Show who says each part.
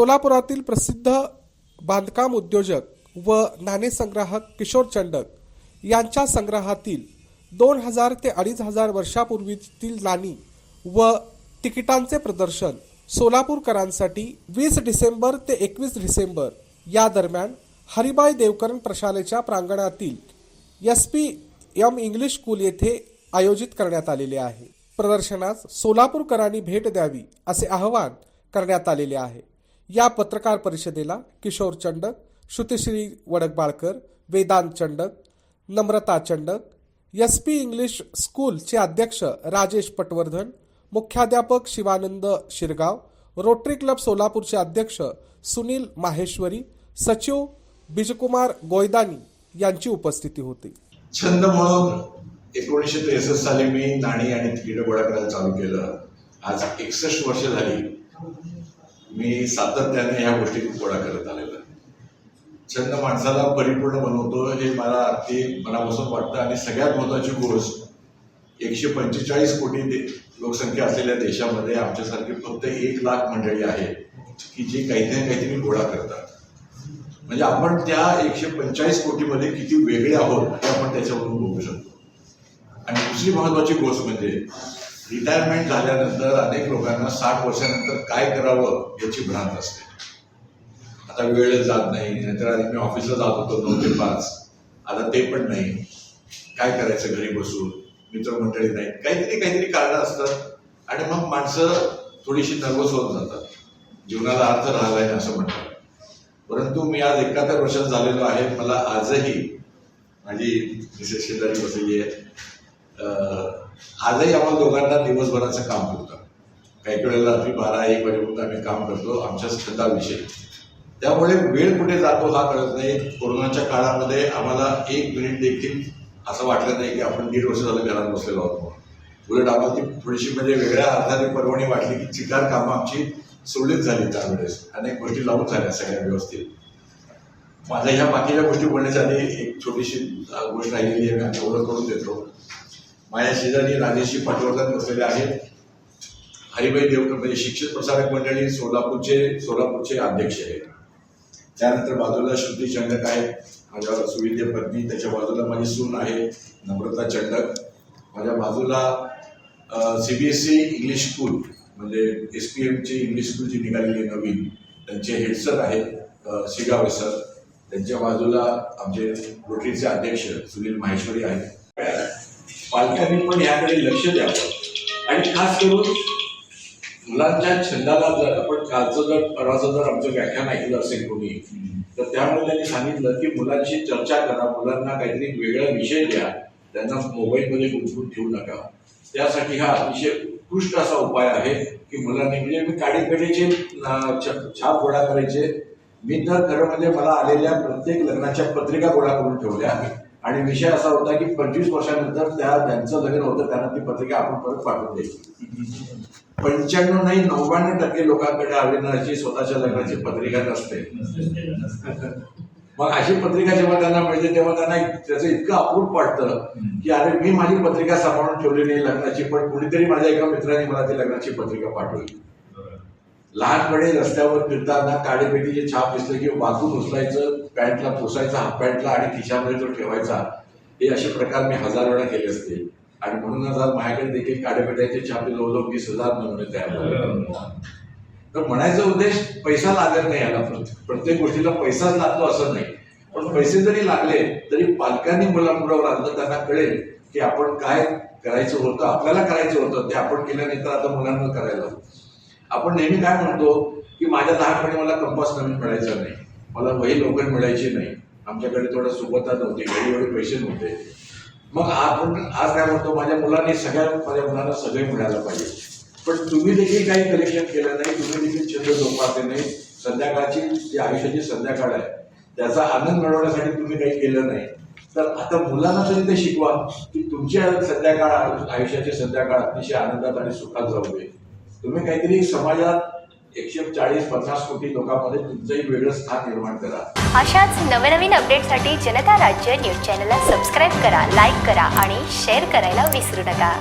Speaker 1: सोलापुरातील प्रसिद्ध बांधकाम उद्योजक व नाणेसंग्राहक किशोर चंडक यांच्या संग्रहातील दोन हजार ते अडीच हजार वर्षापूर्वीतील नाणी व तिकिटांचे प्रदर्शन सोलापूरकरांसाठी वीस डिसेंबर ते एकवीस डिसेंबर या दरम्यान हरिबाई देवकरण प्रशालेच्या प्रांगणातील S P M English school येथे आयोजित करण्यात आलेले आहे. प्रदर्शनास सोलापूरकरांनी भेट द्यावी असे आवाहन करण्यात आलेले आहे. या पत्रकार परिषदेला Kishor Chandak Shrutishri Vadakbalkar Vedant Chandak Namrata Chandak S P English स्कूलचे अध्यक्ष राजेश पटवर्धन मुख्याध्यापक शिवानंद शिरगाव रोटरी क्लब सोलापूरचे अध्यक्ष सुनील माहेश्वरी सचिव बिजकुमार गोयदानी यांची उपस्थिती होती.
Speaker 2: छंद म्हणून एकोणीसशे त्रेसष्ट साली मी नाणी आणि तिकीट गोळा करायला चालू केलं. आज एकसष्ट वर्ष झाली. मी सातत्याने ह्या गोष्टी गोळा करत आलेलो आहे. छंद माणसाला परिपूर्ण बनवतो हे मला अगदी मनापासून वाटतं. आणि सगळ्यात महत्त्वाची गोष्ट एकशे पंचेचाळीस कोटी दे लोकसंख्या असलेल्या देशामध्ये आमच्यासारखी फक्त एक लाख मंडळी आहेत की जे काहीतरी काहीतरी गोळा करतात. म्हणजे आपण त्या एकशे पंचेचाळीस कोटीमध्ये किती वेगळे आहोत हे आपण त्याच्यावरून बघू शकतो. आणि दुसरी महत्वाची गोष्ट म्हणजे रिटायरमेंट झाल्यानंतर अनेक लोकांना साठ वर्षानंतर काय करावं याची भ्रांत असते. आता वेळ जात नाही नाहीतर आधी मी ऑफिसला जात होतो नऊ ते पाच. आता ते पण नाही. काय करायचं घरी बसून? मित्रमंडळी नाही. काहीतरी काहीतरी कारणं असतात. आणि मग माणसं थोडीशी नर्वस होत जातात. जीवनाला अर्थ राहिला आहे असं म्हणतात. परंतु मी आज एकाहत्तर वर्षात झालेलो आहे. मला आजही माझी मिसेस शेजारी बसलेली आहे. आजही आम्हाला दोघांना दिवसभराचं काम करतं काही काही वेळेला रात्री बारा एक वाजेपर्यंत आम्ही काम करतो आमच्या छंदाविषयी त्यामुळे वेळ कुठे जातो हा कळत नाही. कोरोनाच्या काळामध्ये आम्हाला एक मिनिट देखील असं वाटलं नाही की आपण दीड वर्ष झालं घरात बसलेलो आहोत उलट आम्हाला ती थोडीशी म्हणजे वेगळ्या अर्थाने पर्वणी वाटली की चिकार कामं आमची सुरळीत झाली त्यावेळेस. अनेक गोष्टी लावून झाल्या सगळ्या व्यवस्थित. माझ्या ह्या बाकीच्या गोष्टी बोलण्याच्या आधी एक छोटीशी गोष्ट राहिलेली आहे मी आता ओळख करून देतो. माझ्या शेजारी राजेशी पाटवर्धन बसलेले आहेत. हरिभाई देवकर म्हणजे शिक्षक प्रसारक मंडळी सोलापूरचे सोलापूरचे अध्यक्ष आहेत. त्यानंतर बाजूला श्रुती चंडक आहे माझ्या सुविद्य पत्नी त्याच्या बाजूला माझी सून आहे नम्रता चंडक. माझ्या बाजूला C B S E English school म्हणजे एस पी एमची इंग्लिश स्कूल जी निघालेली नवीन त्यांचे हेड सर आहेत अ, शिगावे सर त्यांच्या बाजूला आमचे रोटरीचे अध्यक्ष सुनील माहेश्वरी आहेत. पालकांनी पण याकडे लक्ष द्यावं. आणि खास करून मुलांच्या छंदाला जर आपण कालचं जर परवाचं जर आमचं व्याख्यान ऐकलं असेल कोणी तर त्यामुळे त्यांनी सांगितलं की मुलांशी चर्चा करा मुलांना काहीतरी वेगळा विषय द्या त्यांना मोबाईलमध्ये गुंतवून ठेवू नका. त्यासाठी हा अतिशय उत्कृष्ट असा उपाय आहे की मुलांनी म्हणजे मी काडीपेटीचे छ- छाप गोळा करायचे. मी तर खरं म्हणजे मला आलेल्या प्रत्येक लग्नाच्या पत्रिका गोळा करून ठेवल्या. आणि विषय असा होता की पंचवीस वर्षानंतर त्या ज्यांचं लग्न होतं त्यांना ती पत्रिका आपण परत पाठवून द्यायची. पंच्याण्णव नाही नव्याण्णव टक्के लोकांकडे अभिनयाची स्वतःच्या लग्नाची पत्रिका नसते. मग अशी पत्रिका जेव्हा त्यांना मिळते तेव्हा त्यांना त्याचं इतकं अप्रूप वाटतं की अरे मी माझी पत्रिका सांभाळून ठेवली नाही लग्नाची पण कुणीतरी माझ्या एका मित्राने मला ती लग्नाची पत्रिका पाठवली. लहानपणी रस्त्यावर फिरताना काळेपेटीचे छाप दिसले की वाकून उचलायचं पॅन्टला पोसायचा हाफ पॅन्टला आणि खिशामध्ये तो ठेवायचा हे असे प्रकार मी हजार वेळा केले असते. आणि म्हणूनच आज माझ्याकडे देखील काडेपेट्याचे छापे जवळजवळ वीस हजार नमुने तयार झाले. तर म्हणायचा उद्देश पैसा लागत नाही याला. प्रत्येक- प्रत्येक गोष्टीला पैसाच लागतो असं नाही. पण पैसे जरी लागले तरी पालकांनी मुलांमुळं लागलं त्यांना कळेल की आपण काय करायचं होतं आपल्याला करायचं होतं ते आपण केल्यानंतर आता मुलांना करायला आपण नेहमी काय म्हणतो की माझ्या लहानपणी मला कंपास नवीन मिळायचा नाही. मला वही लवकर मिळायची नाही. आमच्याकडे थोडं सुबत्ता नव्हती वेळोवेळी पैसे नव्हते. मग आपण आज काय म्हणतो माझ्या मुलांनी सगळ्या माझ्या मुलांना सगळे मिळायला पाहिजे. पण तुम्ही देखील काही कलेक्शन केलं नाही तुम्ही देखील छंद जोपासले नाही. संध्याकाळची जी आयुष्याची संध्याकाळ आहे त्याचा आनंद मिळवण्यासाठी तुम्ही काही केलं नाही. तर आता मुलांना तरी ते शिकवा की तुमच्या संध्याकाळ आयुष्याची संध्याकाळ अतिशय आनंदात आणि सुखात जाऊ दे. तुम्ही काहीतरी समाजात एकशे चाळीस पन्नास कोटी लोकांमध्ये तुमचंही वेगळं स्थान निर्माण करा.
Speaker 3: अशाच नवनवीन अपडेटसाठी जनता राज्य न्यूज चॅनलला सबस्क्राईब करा लाईक करा आणि शेअर करायला विसरू नका.